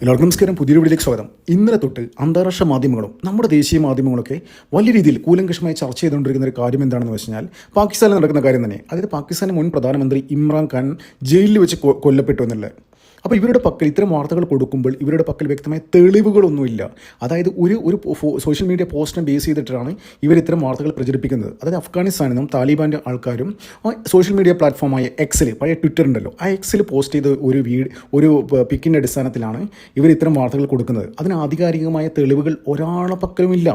എല്ലാവർക്കും നമസ്കാരം. പുതിയ വീഡിയോയിലേക്ക് സ്വാഗതം. ഇന്നലെ തൊട്ട് അന്താരാഷ്ട്ര മാധ്യമങ്ങളും നമ്മുടെ ദേശീയ മാധ്യമങ്ങളൊക്കെ വലിയ രീതിയിൽ കൂലങ്കഷമായി ചർച്ച ചെയ്തുകൊണ്ടിരിക്കുന്ന ഒരു കാര്യം എന്താണെന്ന് വെച്ചാൽ പാകിസ്ഥാനിൽ നടക്കുന്ന കാര്യം തന്നെ. അതായത് പാകിസ്ഥാൻ മുൻ പ്രധാനമന്ത്രി ഇമ്രാൻ ഖാൻ ജയിലിൽ വെച്ച് കൊല്ലപ്പെട്ടു എന്നുള്ളത്. അപ്പോൾ ഇവരുടെ പക്കൽ ഇത്തരം വാർത്തകൾ കൊടുക്കുമ്പോൾ ഇവരുടെ പക്കൽ വ്യക്തമായ തെളിവുകളൊന്നുമില്ല. അതായത് ഒരു ഒരു സോഷ്യൽ മീഡിയ പോസ്റ്റിനെ ബേസ് ചെയ്തിട്ടാണ് ഇവർ ഇത്തരം വാർത്തകൾ പ്രചരിപ്പിക്കുന്നത്. അതായത് അഫ്ഗാനിസ്ഥാനിൽ നിന്നും താലിബാന്റെ ആൾക്കാരും സോഷ്യൽ മീഡിയ പ്ലാറ്റ്ഫോമായ എക്സിൽ പഴയ ട്വിറ്റർ ഉണ്ടല്ലോ ആ എക്സിൽ പോസ്റ്റ് ചെയ്ത ഒരു വീട് ഒരു പിക്കിന്റെ അടിസ്ഥാനത്തിലാണ് ഇവർ ഇത്തരം വാർത്തകൾ കൊടുക്കുന്നത്. അതിന് ആധികാരികമായ തെളിവുകൾ ഒരാളെ പക്കലുമില്ല.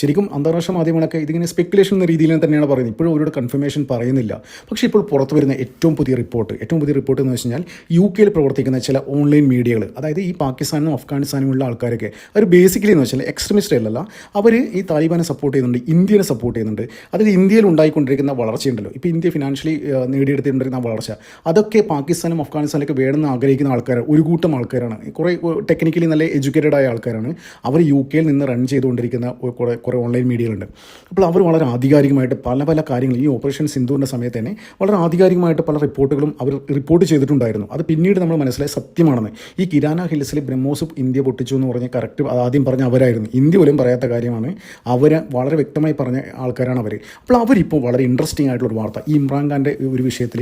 ശരിക്കും അന്താരാഷ്ട്ര മാധ്യമങ്ങളൊക്കെ ഇതിങ്ങനെ സ്പെക്കുലേഷൻ എന്ന രീതിയിൽ തന്നെയാണ് പറയുന്നത്. ഇപ്പോഴും അവരുടെ കൺഫർമേഷൻ പറയുന്നില്ല. പക്ഷേ ഇപ്പോൾ പുറത്തു വരുന്ന ഏറ്റവും പുതിയ റിപ്പോർട്ട് ഏറ്റവും പുതിയ റിപ്പോർട്ട് എന്ന് വെച്ച് കഴിഞ്ഞാൽ യു കെയിൽ പ്രവർത്തിക്കുന്ന ചില ഓൺലൈൻ മീഡിയകൾ അതായത് ഈ പാകിസ്ഥാനും അഫ്ഗാനിസ്ഥാനും ഉള്ള ആൾക്കാരൊക്കെ അവർ ബേസിക്കലി എന്ന് വെച്ചാൽ എക്സ്ട്രീമിസ്റ്റ് അല്ലല്ല അവർ ഈ താലിബാനെ സപ്പോർട്ട് ചെയ്യുന്നുണ്ട് ഇന്ത്യനെ സപ്പോർട്ട് ചെയ്യുന്നുണ്ട്. അതായത് ഇന്ത്യയിൽ ഉണ്ടായിക്കൊണ്ടിരിക്കുന്ന വളർച്ചയുണ്ടല്ലോ. ഇപ്പോൾ ഇന്ത്യ ഫിനാൻഷ്യലി നേടിയെടുത്തിട്ടുണ്ടിരുന്ന വളർച്ച. അതൊക്കെ പാകിസ്ഥാനും അഫ്ഗാനിസ്ഥാനിലൊക്കെ വേണമെന്ന് ആഗ്രഹിക്കുന്ന ആൾക്കാർ ഒരു കൂട്ടം ആൾക്കാരാണ്. കുറേ ടെക്നിക്കലി നല്ല എഡ്യൂക്കേറ്റഡ് ആയ ആൾക്കാരാണ്. അവർ യു കെയിൽ നിന്ന് റൺ ചെയ്തുകൊണ്ടിരിക്കുന്ന കുറേ കുറേ ഓൺലൈൻ മീഡിയകളുണ്ട് അപ്പോൾ അവർ വളരെ ആധികാരികമായിട്ട് പല പല കാര്യങ്ങൾ ഈ ഓപ്പറേഷൻ സിന്ധുവിന്റെ സമയത്ത് തന്നെ വളരെ ആധികാരികമായിട്ട് പല റിപ്പോർട്ടുകളും അവർ റിപ്പോർട്ട് ചെയ്തിട്ടുണ്ടായിരുന്നു. അത് പിന്നീട് നമ്മൾ മനസ്സിലായി സത്യമാണെന്ന്. ഈ കിരാന ഹിൽസിൽ ബ്രഹ്മോസ് ഇന്ത്യ പൊട്ടിച്ചു എന്ന് പറഞ്ഞ കറക്റ്റ് ആദ്യം പറഞ്ഞ അവരായിരുന്നു. ഇന്ത്യ പോലും പറയാത്ത കാര്യമാണ്. അവർ വളരെ വ്യക്തമായി പറഞ്ഞ ആൾക്കാരാണ് അവർ അപ്പോൾ അവരിപ്പോൾ വളരെ ഇൻട്രസ്റ്റിംഗ് ആയിട്ടുള്ള ഒരു വാർത്ത. ഈ ഇമ്രാൻഖാന്റെ ഒരു വിഷയത്തിൽ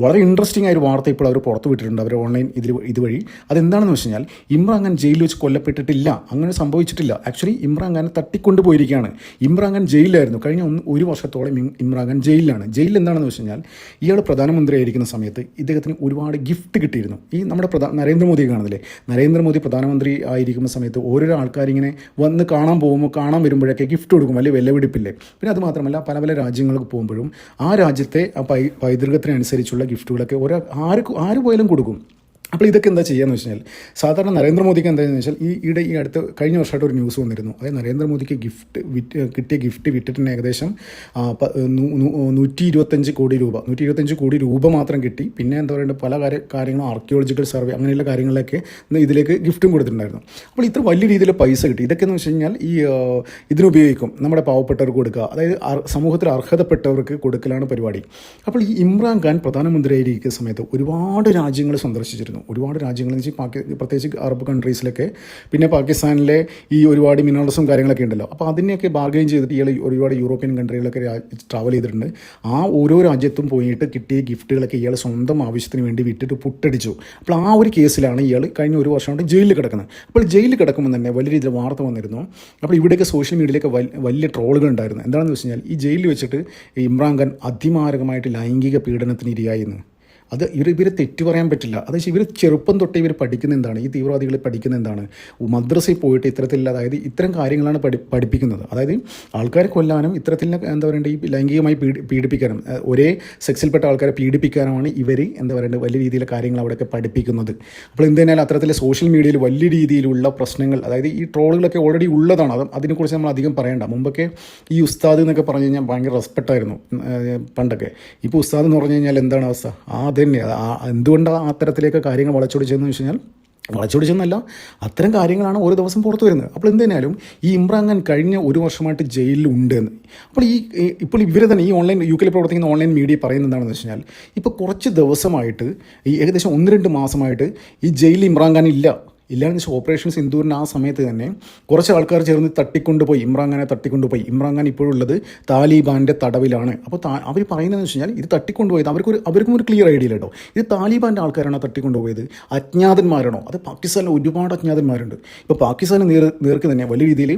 വളരെ ഇൻട്രസ്റ്റിംഗ് ആയ ഒരു വാർത്ത ഇപ്പോൾ അവർ പുറത്തു വിട്ടിട്ടുണ്ട്. അവർ ഓൺലൈൻ ഇതിൽ ഇതുവഴി. അതെന്താണെന്ന് വെച്ച് കഴിഞ്ഞാൽ ഇമ്രാൻഖാൻ ജയിലിൽ വെച്ച് കൊല്ലപ്പെട്ടിട്ടില്ല. അങ്ങനെ സംഭവിച്ചിട്ടില്ല. ആക്ച്വലി ഇമ്രാൻഖാനെ തട്ടിക്കൊണ്ടുപോയിരിക്കുകയാണ്. ഇമ്രാൻഖാൻ ജയിലിലായിരുന്നു. കഴിഞ്ഞ ഒന്ന് ഒരു വർഷത്തോളം ഇമ്രാൻഖാൻ ജയിലിലാണ്. ജയിലിൽ എന്താണെന്ന് വെച്ച് കഴിഞ്ഞാൽ ഇയാൾ പ്രധാനമന്ത്രിയായിരിക്കുന്ന സമയത്ത് ഇദ്ദേഹത്തിന് ഒരുപാട് ഗിഫ്റ്റ് കിട്ടിയിരുന്നു. ഈ നമ്മുടെ പ്രധാന നരേന്ദ്രമോദി കാണുന്നില്ലേ? നരേന്ദ്രമോദി പ്രധാനമന്ത്രി ആയിരിക്കുന്ന സമയത്ത് ഓരോരോ ആൾക്കാരിങ്ങനെ വന്ന് കാണാൻ പോകുമ്പോൾ കാണാൻ വരുമ്പോഴൊക്കെ ഗിഫ്റ്റ് കൊടുക്കും വലിയ വിലപിടിപ്പില്ലേ? പിന്നെ അത് മാത്രമല്ല പല പല രാജ്യങ്ങൾക്ക് പോകുമ്പോഴും ആ രാജ്യത്തെ ആ പൈ പൈതൃകത്തിനനുസരിച്ചുള്ള ഗിഫ്റ്റുകളൊക്കെ ഓരോ ആര് ആര് പോയാലും കൊടുക്കും. അപ്പോൾ ഇതൊക്കെ എന്താ ചെയ്യാന്ന് വെച്ച് കഴിഞ്ഞാൽ സാധാരണ നരേന്ദ്രമോദിക്ക് എന്താണെന്ന് വെച്ചാൽ ഈ ഈടെ ഈ അടുത്ത് കഴിഞ്ഞ വർഷമായിട്ട് ഒരു ന്യൂസ് വന്നിരുന്നു. അതായത് നരേന്ദ്രമോദിക്ക് ഗിഫ്റ്റ് വിറ്റ് കിട്ടിയ ഗിഫ്റ്റ് വിറ്റിട്ടിന് ഏകദേശം നൂറ്റി ഇരുപത്തഞ്ച് കോടി രൂപ നൂറ്റി ഇരുപത്തഞ്ച് കോടി രൂപ മാത്രം കിട്ടി. പിന്നെ എന്താ പറയുക പല കാര്യ കാര്യങ്ങളും ആർക്കിയോളജിക്കൽ സർവേ അങ്ങനെയുള്ള കാര്യങ്ങളിലൊക്കെ ഇതിലേക്ക് ഗിഫ്റ്റും കൊടുത്തിട്ടുണ്ടായിരുന്നു. അപ്പോൾ ഇത്ര വലിയ രീതിയിൽ പൈസ കിട്ടി. ഇതൊക്കെ എന്ന് വെച്ച് കഴിഞ്ഞാൽ ഈ ഇതിനുപയോഗിക്കും നമ്മുടെ പാവപ്പെട്ടവർക്ക് കൊടുക്കുക. അതായത് സമൂഹത്തിൽ അർഹതപ്പെട്ടവർക്ക് കൊടുക്കലാണ് പരിപാടി. അപ്പോൾ ഈ ഇമ്രാൻഖാൻ പ്രധാനമന്ത്രിയായിരിക്കുന്ന സമയത്ത് ഒരുപാട് രാജ്യങ്ങൾ സന്ദർശിച്ചിരുന്നു. ഒരുപാട് രാജ്യങ്ങളിൽ വെച്ചാൽ പാകി പ്രത്യേകിച്ച് അറബ് കൺട്രീസിലൊക്കെ പിന്നെ പാകിസ്ഥാനിലെ ഈ ഒരുപാട് മിനറൽസും കാര്യങ്ങളൊക്കെ ഉണ്ടല്ലോ. അപ്പോൾ അതിനെയൊക്കെ ബാർഗെയിൻ ചെയ്തിട്ട് ഇയാൾ ഒരുപാട് യൂറോപ്യൻ കൺട്രികളിലൊക്കെ ട്രാവൽ ചെയ്തിട്ടുണ്ട്. ആ ഓരോ രാജ്യത്തും പോയിട്ട് കിട്ടിയ ഗിഫ്റ്റുകളൊക്കെ ഇയാൾ സ്വന്തം ആവശ്യത്തിന് വേണ്ടി വിട്ടിട്ട് പുട്ടടിച്ചു. അപ്പോൾ ആ ഒരു കേസിലാണ് ഇയാൾ കഴിഞ്ഞ ഒരു വർഷം കൊണ്ട് ജയിലിൽ കിടക്കുന്നത്. അപ്പോൾ ജയിലിൽ കിടക്കുമ്പോൾ തന്നെ വലിയ രീതിയിൽ വാർത്ത വന്നിരുന്നു. അപ്പോൾ ഇവിടെയൊക്കെ സോഷ്യൽ മീഡിയയിലൊക്കെ വലിയ ട്രോളുകൾ ഉണ്ടായിരുന്നു. എന്താണെന്ന് വെച്ച് കഴിഞ്ഞാൽ ഈ ജയിലിൽ വെച്ചിട്ട് ഇമ്രാൻ ഖാൻ അതിമാരകമായിട്ട് ലൈംഗിക പീഡനത്തിന് ഇരയായിരുന്നു അത് ഇവർ ഇവരെ തെറ്റു പറയാൻ പറ്റില്ല. അത് ഇവർ ചെറുപ്പം തൊട്ട് ഇവർ പഠിക്കുന്ന എന്താണ്? ഈ തീവ്രവാദികൾ പഠിക്കുന്ന എന്താണ്? മദ്രസയിൽ പോയിട്ട് ഇത്തരത്തിൽ അതായത് ഇത്തരം കാര്യങ്ങളാണ് പഠി പഠിപ്പിക്കുന്നത്. അതായത് ആൾക്കാരെ കൊല്ലാനും ഇത്തരത്തിൽ എന്താ പറയണ്ടേ ഈ ലൈംഗികമായി പീഡി പീഡിപ്പിക്കാനും ഒരേ സെക്സിൽപ്പെട്ട ആൾക്കാരെ പീഡിപ്പിക്കാനുമാണ് ഇവർ എന്താ പറയുക വലിയ രീതിയിലെ കാര്യങ്ങൾ അവിടെയൊക്കെ പഠിപ്പിക്കുന്നത്. അപ്പോൾ എന്ത് തന്നെയാലും അത്തരത്തിൽ സോഷ്യൽ മീഡിയയിൽ വലിയ രീതിയിലുള്ള പ്രശ്നങ്ങൾ അതായത് ഈ ട്രോളുകളൊക്കെ ഓൾറെഡി ഉള്ളതാണ്. അത് അതിനെക്കുറിച്ച് നമ്മൾ അധികം പറയേണ്ട. മുമ്പൊക്കെ ഈ ഉസ്താദ് എന്നൊക്കെ പറഞ്ഞു കഴിഞ്ഞാൽ ഭയങ്കര റെസ്പെക്റ്റായിരുന്നു പണ്ടൊക്കെ. ഇപ്പോൾ ഉസ്താദ് എന്ന് പറഞ്ഞു കഴിഞ്ഞാൽ എന്താണ് അവസ്ഥ? ആ അത് തന്നെ എന്തുകൊണ്ടാണ് അത്തരത്തിലേക്ക് കാര്യങ്ങൾ വളച്ചൊടിച്ചതെന്ന് വെച്ച് കഴിഞ്ഞാൽ വളച്ചൊടിച്ചെന്നല്ല അത്തരം കാര്യങ്ങളാണ് ഓരോ ദിവസം പുറത്തു വരുന്നത്. അപ്പോൾ എന്തായാലും ഈ ഇമ്രാൻഖാൻ കഴിഞ്ഞ ഒരു വർഷമായിട്ട് ജയിലിൽ ഉണ്ട് എന്ന് അപ്പോൾ ഈ ഇപ്പോൾ ഇവർ തന്നെ ഈ ഓൺലൈൻ യു കെയിൽ പ്രവർത്തിക്കുന്ന ഓൺലൈൻ മീഡിയ പറയുന്നത് എന്താണെന്ന് വെച്ച് കഴിഞ്ഞാൽ ഇപ്പോൾ കുറച്ച് ദിവസമായിട്ട് ഈ ഏകദേശം ഒന്ന് രണ്ട് മാസമായിട്ട് ഈ ജയിലിൽ ഇമ്രാൻഖാൻ ഇല്ല. ഇല്ലാന്ന് വെച്ചാൽ ഓപ്പറേഷൻ സിന്ദൂരിന് ആ സമയത്ത് തന്നെ കുറച്ച് ആൾക്കാർ ചേർന്ന് തട്ടിക്കൊണ്ടുപോയി ഇമ്രാൻഖാനെ തട്ടിക്കൊണ്ടുപോയി. ഇമ്രാൻഖാൻ ഇപ്പോഴുള്ളത് താലിബാന്റെ തടവിലാണ്. അപ്പോൾ അവർ പറയുന്നതെന്ന് വെച്ച് കഴിഞ്ഞാൽ ഇത് തട്ടിക്കൊണ്ടുപോയത് അവർക്കൊരു അവർക്കും ഒരു ക്ലിയർ ഐഡിയ ഇല്ല കേട്ടോ. ഇത് താലിബാന്റെ ആൾക്കാരാണ് തട്ടിക്കൊണ്ടുപോയത്? അജ്ഞാതന്മാരാണോ? അത് പാകിസ്ഥാനിൽ ഒരുപാട് അജ്ഞാതന്മാരുണ്ട്. ഇപ്പോൾ പാകിസ്ഥാന് നേർ നേർക്ക് തന്നെ വലിയ രീതിയിൽ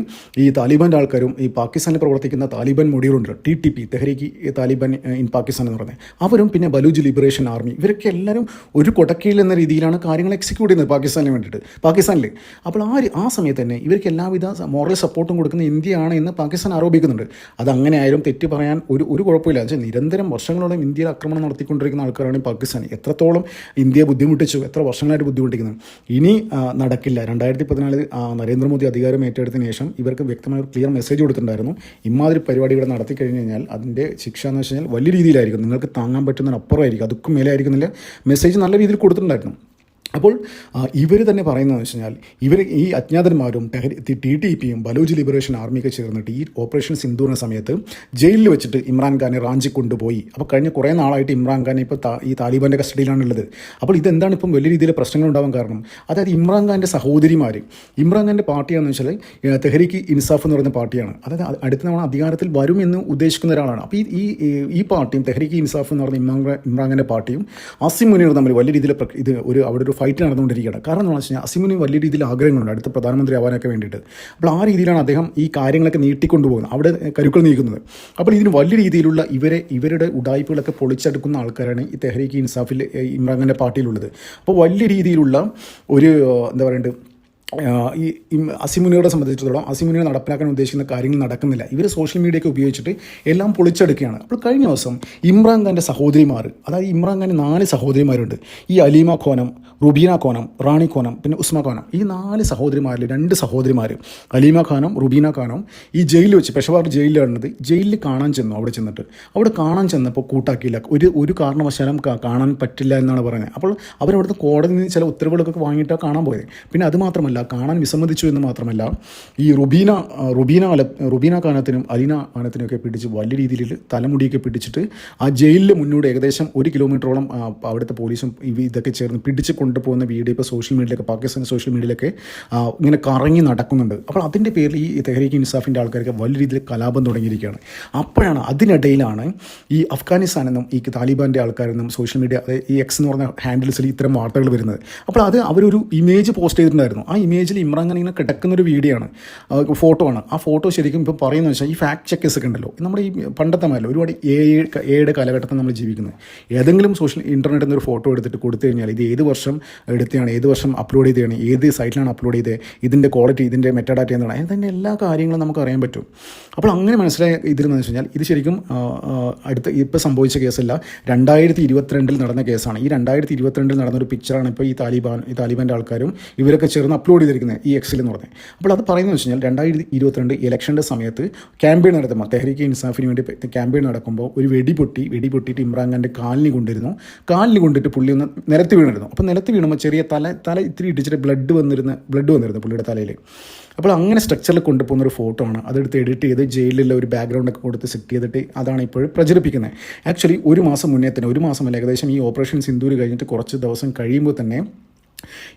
ഈ താലിബാന്റെ ആൾക്കാരും ഈ പാകിസ്ഥാനിൽ പ്രവർത്തിക്കുന്ന Taliban മൊഡികളുണ്ട് T T P Tehreek Taliban in Pakistan എന്ന് പറയുന്നത്. അവരും പിന്നെ ബലൂജ് ലിബറേഷൻ ആർമി. ഇവരൊക്കെ എല്ലാവരും ഒരു കൊടക്കയിൽ എന്ന രീതിയിലാണ് കാര്യങ്ങൾ എക്സിക്യൂട്ട് ചെയ്യുന്നത് പാകിസ്ഥാനിന് വേണ്ടിയിട്ട്. പാകിസ്ഥാനിൽ അപ്പോൾ ആ ആ സമയത്ത് തന്നെ ഇവർക്ക് എല്ലാവിധ മോറൽ സപ്പോർട്ടും കൊടുക്കുന്ന ഇന്ത്യയാണ് എന്ന് പാകിസ്ഥാൻ ആരോപിക്കുന്നുണ്ട്. അത് അങ്ങനെ ആയാലും തെറ്റ് പറയാൻ ഒരു ഒരു കുഴപ്പമില്ല. വെച്ചാൽ നിരന്തരം വർഷങ്ങളോളം ഇന്ത്യയിൽ ആക്രമണം നടത്തിക്കൊണ്ടിരിക്കുന്ന ആൾക്കാരാണ് പാകിസ്ഥാൻ എത്രത്തോളം ഇന്ത്യയെ ബുദ്ധിമുട്ടിച്ചു എത്ര വർഷങ്ങളായിട്ട് ബുദ്ധിമുട്ടിക്കുന്നു. ഇനി നടക്കില്ല. രണ്ടായിരത്തി പതിനാലിൽ നരേന്ദ്രമോദി അധികാരം ഏറ്റെടുത്തതിന് ശേഷം ഇവർക്ക് വ്യക്തമായ ഒരു ക്ലിയർ മെസ്സേജ് കൊടുത്തിട്ടുണ്ടായിരുന്നു. ഇമാതിരി പരിപാടി ഇവിടെ നടത്തി കഴിഞ്ഞ് കഴിഞ്ഞാൽ അതിന്റെ ശിക്ഷ എന്ന് വെച്ച് കഴിഞ്ഞാൽ വലിയ രീതിയിലായിരിക്കും. നിങ്ങൾക്ക് താങ്ങാൻ പറ്റുന്നതിനപ്പുറമായിരിക്കും. അതുക്കും മേലെ ആയിരിക്കുന്നില്ല മെസ്സേജ് നല്ല രീതിയിൽ കൊടുത്തിട്ടുണ്ടായിരുന്നു. അപ്പോൾ ഇവർ തന്നെ പറയുന്നതെന്ന് വെച്ച് കഴിഞ്ഞാൽ ഇവർ ഈ അജ്ഞാതന്മാരും ടി ടി പിയും ബലൂജ് ലിബറേഷൻ ആർമിയൊക്കെ ചേർന്നിട്ട് ഈ ഓപ്പറേഷൻ സിന്ദൂറിന്റെ സമയത്ത് ജയിലിൽ വെച്ചിട്ട് ഇമ്രാൻഖാനെ റാഞ്ചി കൊണ്ടുപോയി. അപ്പോൾ കഴിഞ്ഞ കുറേ നാളായിട്ട് ഇമ്രാൻഖാനെ ഇപ്പോൾ ഈ താലിബാന്റെ കസ്റ്റഡിയിലാണുള്ളത് അപ്പോൾ ഇതെന്താണ് ഇപ്പം വലിയ രീതിയിൽ പ്രശ്നങ്ങൾ ഉണ്ടാവാൻ കാരണം? അതായത് ഇമ്രാൻഖാന്റെ സഹോദരിമാർ ഇമ്രാൻഖാന്റെ പാർട്ടിയാണെന്ന് വെച്ചാൽ തെഹ്രീക്ക് ഇൻസാഫ് എന്ന് പറയുന്ന പാർട്ടിയാണ്. അതായത് അടുത്ത തവണ അധികാരത്തിൽ വരുമെന്ന് ഉദ്ദേശിക്കുന്ന ഒരാളാണ്. അപ്പോൾ ഈ- ഈ പാർട്ടിയും തെഹ്രീക്ക് ഇൻസാഫ് എന്ന് പറയുന്ന ഇമ്രാൻ ഇമ്രാൻഖാന്റെ പാർട്ടിയും അസിം മുനീർ തമ്മിൽ വലിയ രീതിയിൽ ഇത് ഒരു അവിടെ ഒരു ഫൈറ്റ് നടന്നുകൊണ്ടിരിക്കുകയാണ്. കാരണം എന്ന് വെച്ച് കഴിഞ്ഞാൽ അസിമിന് വലിയ രീതിയിൽ ആഗ്രഹങ്ങളുണ്ട്. അടുത്ത പ്രധാനമന്ത്രി ആവാനൊക്കെ വേണ്ടിയിട്ട്. അപ്പോൾ ആ രീതിയിലാണ് അദ്ദേഹം ഈ കാര്യങ്ങളൊക്കെ നീട്ടിക്കൊണ്ടുപോകുന്നത്. അവിടെ കരുക്കൾ നീക്കുന്നത്. അപ്പോൾ ഇതിന് വലിയ രീതിയിലുള്ള ഇവരെ ഇവരുടെ ഉടായ്പകളൊക്കെ പൊളിച്ചെടുക്കുന്ന ആൾക്കാരാണ് ഈ തെഹരീക്ക് ഇൻസാഫിൽ ഇമ്രാൻഖാന്റെ പാർട്ടിയിലുള്ളത്. അപ്പോൾ വലിയ രീതിയിലുള്ള ഒരു എന്താ പറയുക ആഹ് ഈ അസിമുനിയോടെ സംബന്ധിച്ചിടത്തോളം അസിമുനിയെ നടപ്പിലാക്കാൻ ഉദ്ദേശിക്കുന്ന കാര്യങ്ങൾ നടക്കുന്നില്ല. ഇവർ സോഷ്യൽ മീഡിയയൊക്കെ ഉപയോഗിച്ചിട്ട് എല്ലാം പൊളിച്ചെടുക്കുകയാണ്. അപ്പോൾ കഴിഞ്ഞ ദിവസം ഇമ്രാൻഖാന്റെ സഹോദരിമാർ അതായത് ഇമ്രാൻഖാന്റെ നാല് സഹോദരിമാരുണ്ട്. ഈ അലീമ ഖോനം റുബീന കോനം റാണി കോനം പിന്നെ ഉസ്മ കോനം ഈ നാല് സഹോദരിമാരിൽ രണ്ട് സഹോദരിമാർ അലീമ ഖാനം റുബീന ഖാനം ഈ ജയിലിൽ വെച്ച് പെഷവാർ ജയിലിലാണത് ജയിലിൽ കാണാൻ ചെന്നു അവിടെ ചെന്നിട്ട്. അവിടെ കാണാൻ ചെന്നപ്പോൾ കൂട്ടാക്കിയില്ല. ഒരു ഒരു കാരണവശാലും കാണാൻ പറ്റില്ല എന്നാണ് പറഞ്ഞത് അപ്പോൾ അവരവിടുത്തെ കോടതിയിൽ നിന്ന് ചില ഉത്തരവുകളൊക്കെ വാങ്ങിയിട്ടാണ് കാണാൻ പോയത്. പിന്നെ അത് മാത്രമല്ല കാണാൻ വിസമ്മതിച്ചു എന്ന് മാത്രമല്ല ഈ റുബീന റുബീന അല റുബീന ഖാനത്തിനും അലീന ഖാനത്തിനൊക്കെ പിടിച്ച് വലിയ രീതിയിൽ തലമുടിയൊക്കെ പിടിച്ചിട്ട് ആ ജയിലിൽ മുന്നോട്ട് ഏകദേശം ഒരു കിലോമീറ്ററോളം അവിടുത്തെ പോലീസും ഇതൊക്കെ ചേർന്ന് പിടിച്ച് കൊണ്ടുപോകുന്ന വീഡിയോ ഇപ്പോൾ സോഷ്യൽ മീഡിയയിലൊക്കെ പാകിസ്ഥാൻ സോഷ്യൽ മീഡിയയിലൊക്കെ ഇങ്ങനെ കറങ്ങി നടക്കുന്നുണ്ട്. അപ്പോൾ അതിന്റെ പേരിൽ ഈ തെഹരീക്ക് ഇൻസാഫിന്റെ ആൾക്കാർക്ക് വലിയ രീതിയിൽ കലാപം തുടങ്ങിയിരിക്കുകയാണ്. അപ്പോഴാണ് അതിനിടയിലാണ് ഈ അഫ്ഗാനിസ്ഥാനെന്നും ഈ താലിബാന്റെ ആൾക്കാരെന്നും സോഷ്യൽ മീഡിയ ഈ എക്സ് എന്ന് പറഞ്ഞ ഹാൻഡിൽസിൽ ഇത്തരം വാർത്തകൾ വരുന്നത്. അപ്പോൾ അത് അവരൊരു ഇമേജ് പോസ്റ്റ് ചെയ്തിട്ടുണ്ടായിരുന്നു. ആ ഇമേജിൽ ഇമ്രാൻ ഖാൻ ഇങ്ങനെ കിടക്കുന്ന ഒരു വീഡിയോ ആണ് ഫോട്ടോ ആണ്. ആ ഫോട്ടോ ശരിക്കും ഇപ്പോൾ പറയുന്നത് വെച്ചാൽ ഈ ഫാക്ട് ചെക്കേഴ്സ് ഒക്കെ ഉണ്ടല്ലോ. നമ്മുടെ ഈ പണ്ടത്തെ മാതിരി ഒരുപാട് എ എയുടെ കാലഘട്ടത്തിൽ നമ്മൾ ജീവിക്കുന്നത്. ഏതെങ്കിലും സോഷ്യൽ ഇന്റർനെറ്റിൽ നിന്ന് ഒരു ഫോട്ടോ എടുത്തിട്ട് കൊടുത്തു കഴിഞ്ഞാൽ ഇത് ഏത് വർഷം എടുത്തതാണ്. ഏത് വർഷം അപ്ലോഡ് ചെയ്തതാണ്? ഏത് സൈറ്റിലാണ് അപ്ലോഡ് ചെയ്തത്? ഇതിന്റെ ക്വാളിറ്റി ഇതിന്റെ മെറ്റാഡാറ്റ എന്താണ്? അതിന്റെ എല്ലാ കാര്യങ്ങളും നമുക്ക് അറിയാൻ പറ്റും. അപ്പോൾ അങ്ങനെ മനസ്സിലായ ഇതിലെന്ന് വെച്ച് കഴിഞ്ഞാൽ ഇത് ശരിക്കും അടുത്ത ഇപ്പോൾ സംഭവിച്ച കേസല്ല. രണ്ടായിരത്തി ഇരുപത്തിരണ്ടിൽ നടന്ന കേസാണ്. ഈ രണ്ടായിരത്തി ഇരുപത്തിരണ്ടിൽ നടന്നൊരു പിക്ചറാണ് ഇപ്പോൾ ഈ താലിബാൻ ഈ താലിബാന്റെ ആൾക്കാരും ഇവരൊക്കെ ചേർന്ന് അപ്ലോഡ് ചെയ്തിരിക്കുന്നത് ഈ എക്സിൽ എന്ന് പറഞ്ഞത് അപ്പോൾ അത് പറയുന്നത് വെച്ച് കഴിഞ്ഞാൽ രണ്ടായിരത്തി ഇരുപത്തിരണ്ട് ഇലക്ഷന്റെ സമയത്ത് ക്യാമ്പയിൻ നടത്തുമ്പോൾ തെഹ്രീക്ക് ഇൻസാഫിന് വേണ്ടി ക്യാമ്പയിൻ നടക്കുമ്പോൾ ഒരു വെടിപൊട്ടി പൊട്ടി വെടി പൊട്ടിയിട്ട് ഇമ്രാൻഖാന്റെ കാലിന് കൊണ്ടിരുന്നു. കാലിന് കൊണ്ടിട്ട് പുള്ളി ഒന്ന് നിലത്ത് വീണിരുന്നു. അപ്പോൾ നിലത്ത് വീണുമ്പോൾ ചെറിയ തല തല ഇത്തിരി ഇടിച്ചിട്ട് ബ്ലഡ് വന്നിരുന്ന ബ്ലഡ് വന്നിരുന്നു പുള്ളിയുടെ തലയിൽ അപ്പോൾ അങ്ങനെ സ്ട്രക്ചറിൽ കൊണ്ടുപോകുന്ന ഒരു ഫോട്ടോ ആണ്. അതെടുത്ത് എഡിറ്റ് ചെയ്ത് ജയിലിലുള്ള ഒരു ബാക്ക്ഗ്രൗണ്ട് ഒക്കെ കൊടുത്ത് സെറ്റ് ചെയ്തിട്ട് അതാണ് ഇപ്പോൾ പ്രചരിപ്പിക്കുന്നത്. ആക്ച്വലി ഒരു മാസം മുന്നേ തന്നെ ഒരു മാസം അല്ല ഏകദേശം ഈ ഓപ്പറേഷൻ സിന്ദൂര് കഴിഞ്ഞിട്ട് കുറച്ച് ദിവസം കഴിയുമ്പോൾ തന്നെ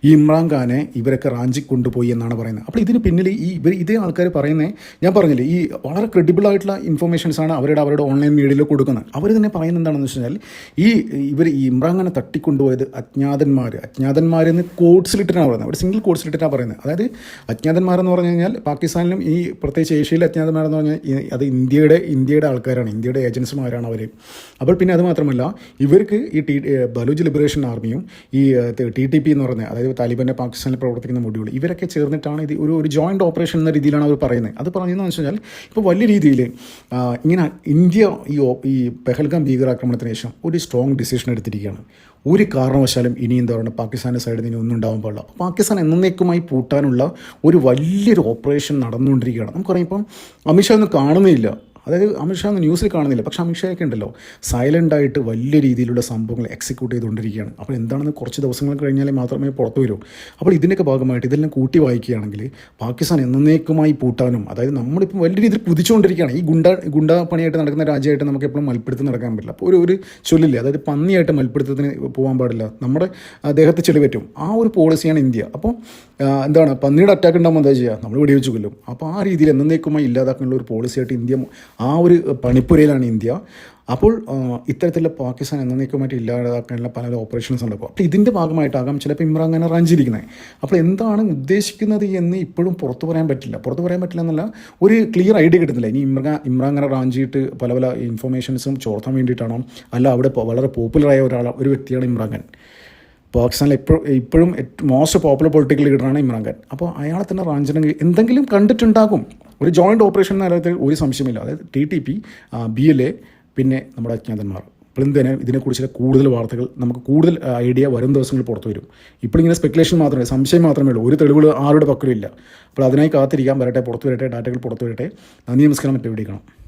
ഈ ഇമ്രാൻഖാനെ ഇവരൊക്കെ റാഞ്ചി കൊണ്ടുപോയി എന്നാണ് പറയുന്നത്. അപ്പോൾ ഇതിന് പിന്നിൽ ഈ ഇവർ ഇതേ ആൾക്കാർ പറയുന്നത് ഞാൻ പറഞ്ഞില്ലേ ഈ വളരെ ക്രെഡിബിൾ ആയിട്ടുള്ള ഇൻഫർമേഷൻസ് ആണ് അവരുടെ അവരുടെ ഓൺലൈൻ മീഡിയയിൽ കൊടുക്കുന്നത്. അവർ തന്നെ പറയുന്നത് എന്താണെന്ന് വെച്ച് കഴിഞ്ഞാൽ ഈ ഇവർ ഈ ഇമ്രാൻഖാനെ തട്ടിക്കൊണ്ടുപോയത് അജ്ഞാതന്മാർ അജ്ഞാതന്മാരെന്ന് കോഡ്സിലിട്ടിട്ടാണ് പറയുന്നത്. അവർ സിംഗിൾ കോഡ്സിലിട്ടിട്ടാണ് പറയുന്നത്. അതായത് അജ്ഞാതന്മാരെന്ന് പറഞ്ഞു കഴിഞ്ഞാൽ പാകിസ്ഥാനിലും ഈ പ്രത്യേകിച്ച് ഏഷ്യയിലെ അജ്ഞാതന്മാരെന്ന് പറഞ്ഞാൽ അത് ഇന്ത്യയുടെ ഇന്ത്യയുടെ ആൾക്കാരാണ്. ഇന്ത്യയുടെ ഏജൻസിമാരാണ് അവർ അപ്പോൾ പിന്നെ അത് മാത്രമല്ല ഇവർക്ക് ഈ ടി ബലൂജ് ലിബറേഷൻ ആർമിയും ഈ ടി ടി പി എന്ന് പറഞ്ഞ അതായത് താലിബാന്റെ പാകിസ്ഥാനിൽ പ്രവർത്തിക്കുന്ന മൊഡ്യൂൾ ഇവരൊക്കെ ചേർന്നിട്ടാണ് ഇത് ഒരു ഒരു ജോയിന്റ് ഓപ്പറേഷൻ എന്ന രീതിയിലാണ് അവർ പറയുന്നത്. അത് പറഞ്ഞതെന്ന് വെച്ച് കഴിഞ്ഞാൽ ഇപ്പോൾ വലിയ രീതിയിൽ ഇങ്ങനെ ഇന്ത്യ ഈ ഈ പെഹൽഗാം ഭീകരാക്രമണത്തിന് ശേഷം ഒരു സ്ട്രോങ് ഡിസിഷൻ എടുത്തിരിക്കുകയാണ്. ഒരു കാരണവശാലും ഇനി എന്താ പറയുക പാകിസ്ഥാന്റെ സൈഡിൽ നിന്ന് ഒന്നും ഉണ്ടാവാൻ പാടില്ല. അപ്പോൾ പാകിസ്ഥാൻ എന്നേക്കുമായി പൂട്ടാനുള്ള ഒരു വലിയൊരു ഓപ്പറേഷൻ നടന്നുകൊണ്ടിരിക്കുകയാണ്. നമുക്കറിയാം ഇപ്പം അമിത്ഷാ ഒന്നും കാണുന്നില്ല അതായത് അമിത്ഷാ ഒന്നും ന്യൂസിൽ കാണുന്നില്ല. പക്ഷേ അമിത്ഷായൊക്കെ ഉണ്ടല്ലോ. സൈലന്റായിട്ട് വലിയ രീതിയിലുള്ള സംഭവങ്ങൾ എക്സിക്യൂട്ട് ചെയ്തുകൊണ്ടിരിക്കുകയാണ്. അപ്പോൾ എന്താണെന്ന് കുറച്ച് ദിവസങ്ങൾ കഴിഞ്ഞാലേ മാത്രമേ പുറത്തു വരൂ. അപ്പോൾ ഇതിന്റെയൊക്കെ ഭാഗമായിട്ട് ഇതെല്ലാം കൂട്ടി വായിക്കുകയാണെങ്കിൽ പാകിസ്ഥാൻ എന്നേക്കുമായി പൂട്ടാനും അതായത് നമ്മളിപ്പോൾ വലിയ രീതിയിൽ കുതിച്ചുകൊണ്ടിരിക്കുകയാണ്. ഈ ഗുണ്ട ഗുണ്ട പണിയായിട്ട് നടക്കുന്ന രാജ്യമായിട്ട് നമുക്ക് എപ്പോഴും മൽപ്പിടുത്തം നടക്കാൻ പറ്റില്ല. അപ്പോൾ ഒരു ഒരു ചൊല്ലില്ല? അതായത് പന്നിയായിട്ട് മൽപ്പിടുത്തത്തിന് പോകാൻ പാടില്ല. നമ്മുടെ അദ്ദേഹത്തെ ദേഹത്ത് ചെളി പറ്റും. ആ ഒരു പോളിസിയാണ് ഇന്ത്യ. അപ്പോൾ എന്താണ്? പന്നിയുടെ അറ്റാക്ക് ഉണ്ടാകുമ്പോൾ എന്താ ചെയ്യുക? നമ്മൾ വെടിവെച്ച് കൊല്ലും. അപ്പോൾ ആ രീതിയിൽ എന്നേക്കുമായി ഇല്ലാതാക്കാനുള്ള ഒരു പോളിസിയായിട്ട് ഇന്ത്യ ആ ഒരു പണിപ്പുരയിലാണ് ഇന്ത്യ. അപ്പോൾ ഇത്തരത്തിലുള്ള പാകിസ്ഥാൻ എന്നേക്കുമായിട്ട് ഇല്ലാതാക്കാനുള്ള പല ഓപ്പറേഷൻസ് നടക്കും അപ്പോൾ ഇതിന്റെ ഭാഗമായിട്ടാകാം ചിലപ്പോൾ ഇമ്രാൻ ഖാൻ റാഞ്ചിരിക്കുന്നത് അപ്പോൾ എന്താണ് ഉദ്ദേശിക്കുന്നത് എന്ന് ഇപ്പോഴും പുറത്തു പറയാൻ പറ്റില്ല. പുറത്തു പറയാൻ പറ്റില്ല എന്നല്ല ഒരു ക്ലിയർ ഐഡിയ കിട്ടുന്നില്ല. ഇനി ഇമ്രാൻ ഇമ്രാൻ ഖാനെ റാഞ്ചിയിട്ട് പല പല ഇൻഫർമേഷൻസും ചോർത്താൻ വേണ്ടിയിട്ടാണോ? അല്ല അവിടെ വളരെ പോപ്പുലറായ ഒരാൾ ഒരു വ്യക്തിയാണ് ഇമ്രാൻ ഖാൻ. പാകിസ്ഥാനിൽ എപ്പോഴും ഇപ്പോഴും മോസ്റ്റ് പോപ്പുലർ പൊളിറ്റിക്കൽ ലീഡറാണ് ഇമ്രാൻ ഖാൻ. അപ്പോൾ അയാളെ തന്നെ റാഞ്ചിനെങ്കിൽ എന്തെങ്കിലും കണ്ടിട്ടുണ്ടാകും. ഒരു ജോയിന്റ് ഓപ്പറേഷൻ എന്ന കാര്യത്തിൽ ഒരു സംശയമില്ല. അതായത് T T P B L A പിന്നെ നമ്മുടെ അജ്ഞാതന്മാർ. ഇപ്പോഴും ഇതിനെക്കുറിച്ചുള്ള കൂടുതൽ വാർത്തകൾ നമുക്ക് കൂടുതൽ ഐഡിയ വരും ദിവസങ്ങളിൽ പുറത്തു വരും. ഇപ്പോഴിങ്ങനെ സ്പെക്കുലേഷൻ മാത്രമേ സംശയം മാത്രമേ ഉള്ളൂ. ഒരു തെളിവുകൾ ആരുടെ പക്കലും ഇല്ല അപ്പോൾ അതിനായി കാത്തിരിക്കാം. വരട്ടെ പുറത്തു വരട്ടെ ഡാറ്റകൾ പുറത്തു വരട്ടെ. നന്ദി നമസ്കാരം. മറ്റേ കാണാം.